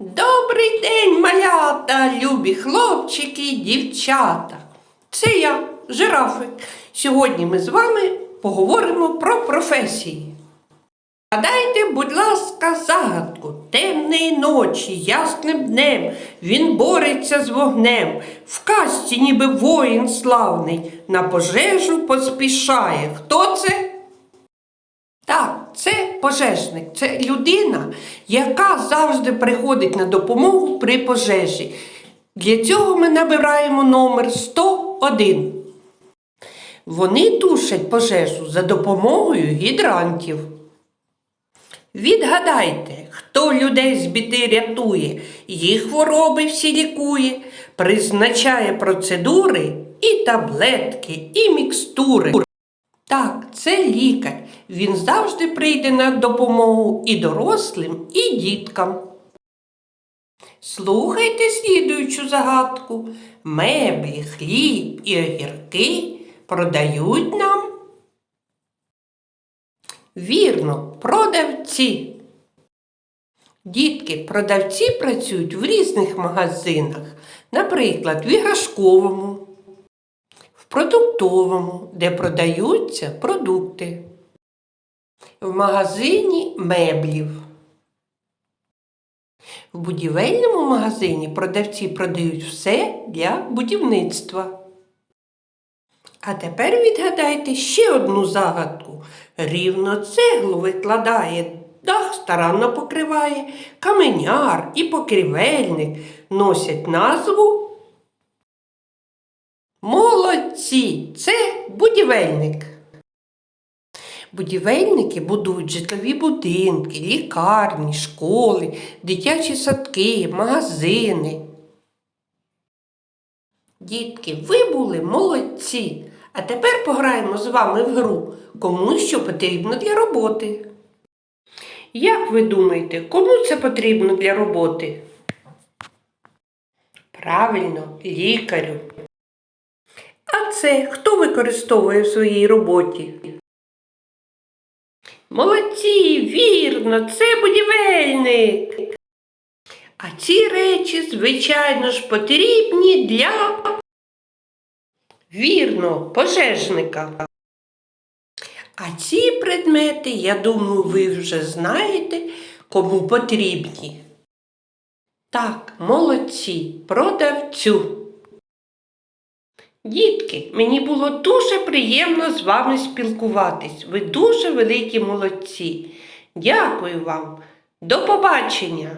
Добрий день, малята, любі хлопчики і дівчата. Це я, жирафик. Сьогодні ми з вами поговоримо про професії. Гадайте, будь ласка, загадку. Темної ночі, ясним днем, він бореться з вогнем. В касті, ніби воїн славний, на пожежу поспішає. Хто це? Пожежник, це людина, яка завжди приходить на допомогу при пожежі. Для цього ми набираємо номер 101. Вони тушать пожежу за допомогою гідрантів. Відгадайте, хто людей з біди рятує, їх хвороби всі лікує, призначає процедури і таблетки, і мікстури. Так, це лікар. Він завжди прийде на допомогу і дорослим, і діткам. Слухайте слідуючу загадку. Меблі, хліб і огірки продають нам. Вірно, продавці. Дітки, продавці працюють в різних магазинах, наприклад, в іграшковому, продуктовому, де продаються продукти, в магазині меблів. В будівельному магазині продавці продають все для будівництва. А тепер відгадайте ще одну загадку. Рівно цеглу викладає, дах старанно покриває, каменяр і покрівельник носять назву. Молодці! Це будівельник. Будівельники будують житлові будинки, лікарні, школи, дитячі садки, магазини. Дітки, ви були молодці. А тепер пограємо з вами в гру, кому що потрібно для роботи. Як ви думаєте, кому це потрібно для роботи? Правильно, лікарю. Це хто використовує в своїй роботі? Молодці, вірно, це будівельник. А ці речі, звичайно ж, потрібні для вірно, пожежника. А ці предмети, я думаю, ви вже знаєте, кому потрібні. Так, молодці, продавцю. Дітки, мені було дуже приємно з вами спілкуватись. Ви дуже великі молодці. Дякую вам. До побачення!